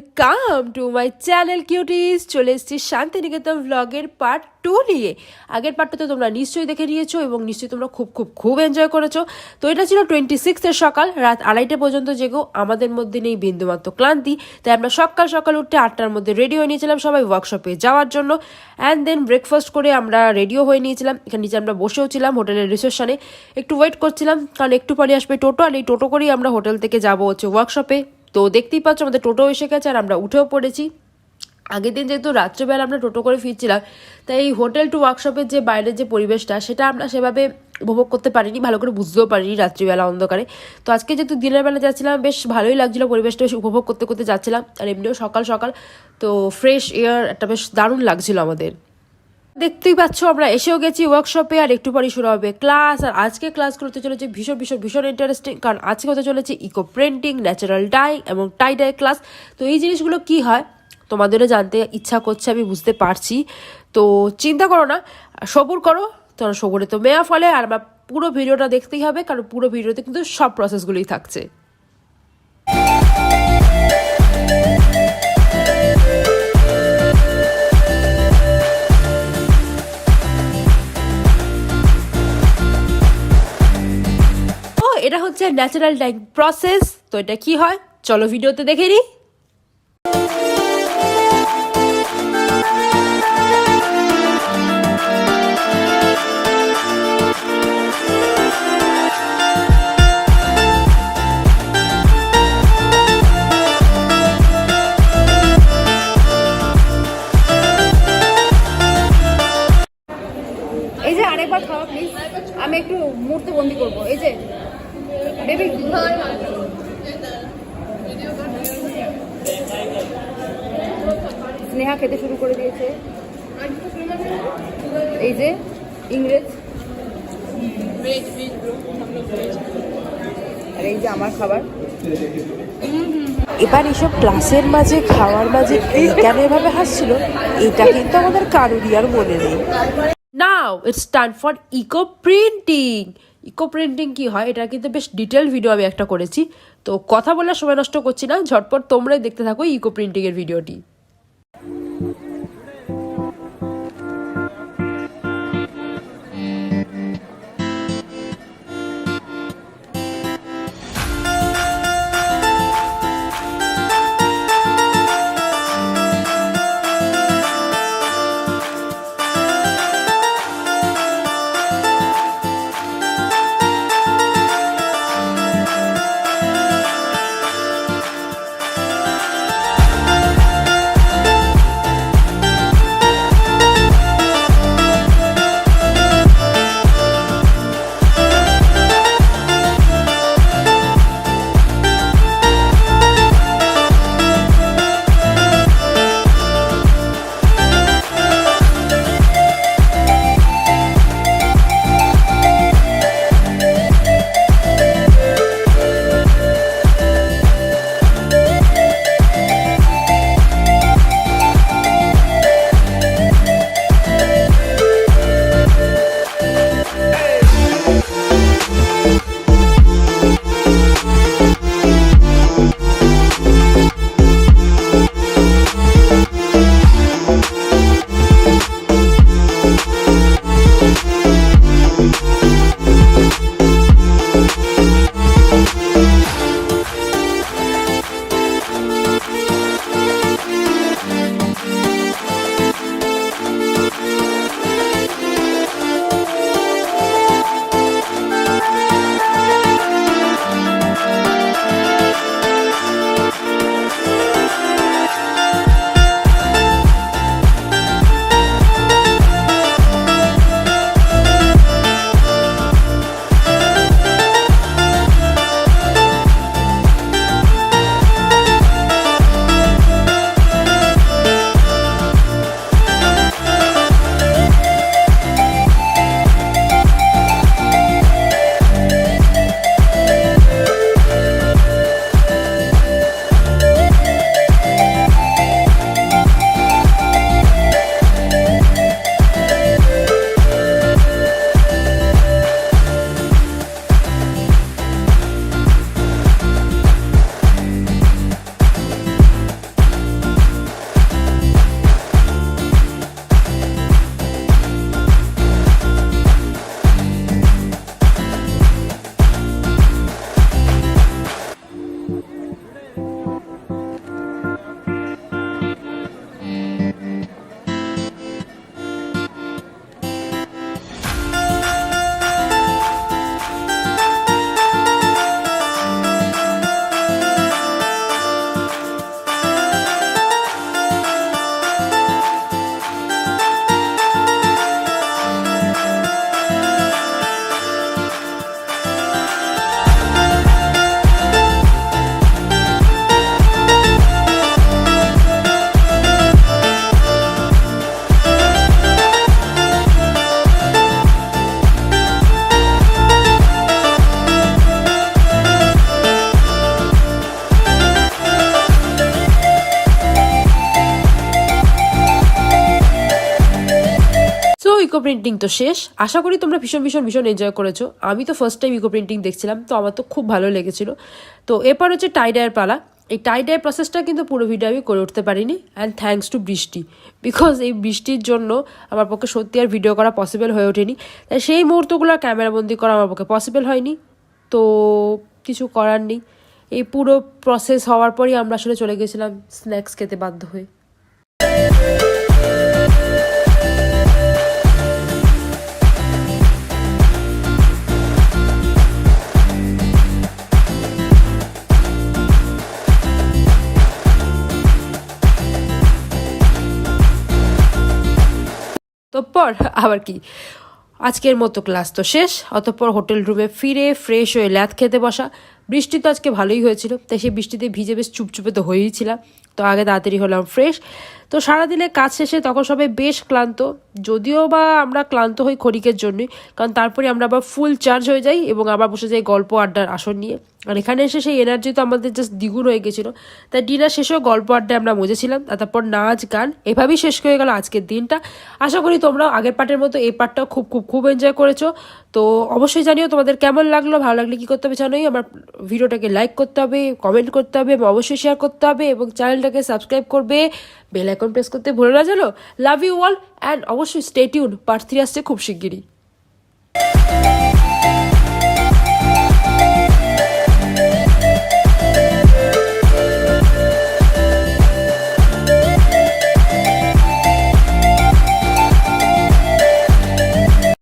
Welcome to my channel cuties চলে এসেছি শান্তিনিকেতন ব্লগের পার্ট টু নিয়ে। আগের পার্টটা তো তোমরা নিশ্চয়ই দেখে নিয়েছো এবং নিশ্চয়ই তোমরা খুব খুব খুব এনজয় করেছ। তো এটা ছিল টোয়েন্টি সিক্সের সকাল, রাত আড়াইটে পর্যন্ত জেগেও আমাদের মধ্যে নেই বিন্দুমাত্র ক্লান্তি, তাই আমরা সকাল সকাল উঠে আটটার মধ্যে রেডি হয়ে নিয়েছিলাম সবাই ওয়ার্কশপে যাওয়ার জন্য। অ্যান্ড দেন ব্রেকফাস্ট করে আমরা রেডিও হয়ে নিয়েছিলাম। এখানে নিচে আমরা বসেও ছিলাম হোটেলের রিসেপশনে একটু ওয়েট করছিলাম, কারণ একটু পরে আসবে টোটো, আর এই টোটো করেই আমরা হোটেল থেকে যাব হচ্ছে ওয়ার্কশপে তো দেখতেই পাচ্ছ আমাদের টোটো এসে গেছে আর আমরা উঠেও পড়েছি। আগের দিন যেহেতু রাত্রেবেলা আমরা টোটো করে ফিরছিলাম, তাই এই হোটেল টু ওয়ার্কশপের যে বাইরের যে পরিবেশটা, সেটা আমরা সেভাবে উপভোগ করতে পারিনি, ভালো করে বুঝতেও পারিনি রাত্রিবেলা অন্ধকারে। তো আজকে যেহেতু দিনের বেলা যাচ্ছিলাম, বেশ ভালোই লাগছিল পরিবেশটা, বেশ উপভোগ করতে করতে যাচ্ছিলাম। আর এমনিও সকাল সকাল, তো ফ্রেশ এয়ার একটা বেশ দারুণ লাগছিল আমাদের। দেখতেই পাচ্ছ, আমরা এসেও গেছি ওয়ার্কশপে আর একটু পরেই শুরু হবে ক্লাস আর আজকে ক্লাসগুলোতে চলেছে ভীষণ ভীষণ ভীষণ ইন্টারেস্টিং কারণ আজকে হতে চলেছে ইকো প্রিন্টিং ন্যাচারাল ডাই এবং টাই ডাই ক্লাস তো এই জিনিসগুলো কি হয়, তোমাদেরও জানতে ইচ্ছা করছে, আমি বুঝতে পারছি। তো চিন্তা করো না, সবুর করো, তোমার সবুরে তো মেয়া ফলে, আর আমার পুরো ভিডিওটা দেখতেই হবে, কারণ পুরো ভিডিওতে কিন্তু সব প্রসেসগুলোই থাকছে। হচ্ছে ন্যাচারাল ডাইং প্রসেস তো এটা কি হয়? চলো ভিডিওতে দেখে নিই। এই যে আমি একটু মুহূর্ত বন্দি করব। এই যে বেবি স্নেহা খেতে শুরু করে দিয়েছে। এই যে ইংরেজ। আর এই যে আমার খাবার। এবার এসব ক্লাসের মাঝে খাওয়ার মাঝে কেন এভাবে হাসছিল? এটা কিন্তু আমাদের কারুরিয়ার আর মনে নেই। Now it's time for eco printing eco printing কী হয়, এটা কিন্তু বেশ ডিটেল ভিডিও আমি একটা করেছি। তো কথা বলার সময় নষ্ট করছি না, ঝটপট তোমরাই দেখতে থাকো ইকো প্রিন্টিংয়ের ভিডিওটি প্রিন্টিং তো শেষ। আশা করি তোমরা ভীষণ ভীষণ ভীষণ এনজয় করেছ। আমি তো ফার্স্ট টাইম ইকো প্রিন্টিং দেখছিলাম, তো আমার তো খুব ভালো লেগেছিল। তো এরপর হচ্ছে টাইডায়ের পালা। এই টাইডাই প্রসেসটা কিন্তু পুরো ভিডিও আমি করে উঠতে পারিনি অ্যান্ড থ্যাঙ্কস টু বৃষ্টি। বিকজ এই বৃষ্টির জন্য আমার পক্ষে সত্যি আর ভিডিও করা পসিবল হয়ে ওঠেনি। তাই সেই মুহূর্তগুলো ক্যামেরাবন্দি করা আমার পক্ষে পসিবল হয়নি। তো কিছু করার নেই। এই পুরো প্রসেস হওয়ার পরই আমরা আসলে চলে গেছিলাম স্ন্যাক্স খেতে বাধ্য হয়ে। অতঃপর আবার কি? আজকের মতো ক্লাস তো শেষ, অতঃপর হোটেল রুমে ফিরে ফ্রেশ হয়ে ল্যাথ খেতে বসা। বৃষ্টি তো আজকে ভালোই হয়েছিল, তাই সেই বৃষ্টিতে ভিজে বেশ চুপচুপে তো হয়েই ছিলাম। তো আগে তাড়াতাড়ি হলাম ফ্রেশ। তো সারাদিনে কাজ শেষে তখন সবাই বেশ ক্লান্ত। যদিও বা আমরা ক্লান্ত হই ক্ষণিকের জন্যই, কারণ তারপরে আমরা আবার ফুল চার্জ হয়ে যাই এবং আবার বসে যাই গল্প আড্ডার আসন নিয়ে। আর এখানে এসে সেই এনার্জি তো আমাদের জাস্ট দ্বিগুণ হয়ে গেছিল। তাই ডিনার শেষেও গল্প আড্ডায় আমরা মজেছিলাম আর তারপর নাচ, গান, এভাবেই শেষ হয়ে গেল আজকের দিনটা। আশা করি তোমরাও আগের পার্টের মতো এই পার্টটাও খুব খুব খুব এনজয় করেছ। তো অবশ্যই জানিও তোমাদের কেমন লাগল, ভালো লাগলে কী করতে হবে জানোই। আমার ভিডিওটাকে লাইক করতে হবে কমেন্ট করতে হবে এবং অবশ্যই শেয়ার করতে হবে এবং চ্যানেলটাকে সাবস্ক্রাইব করবে, বেল আইকন প্রেস করতে ভুলে না জানো লাভ ইউ অল, অ্যান্ড অবশ্যই স্টেটিউন পার্ট থ্রি আসছে খুব শিগগিরই।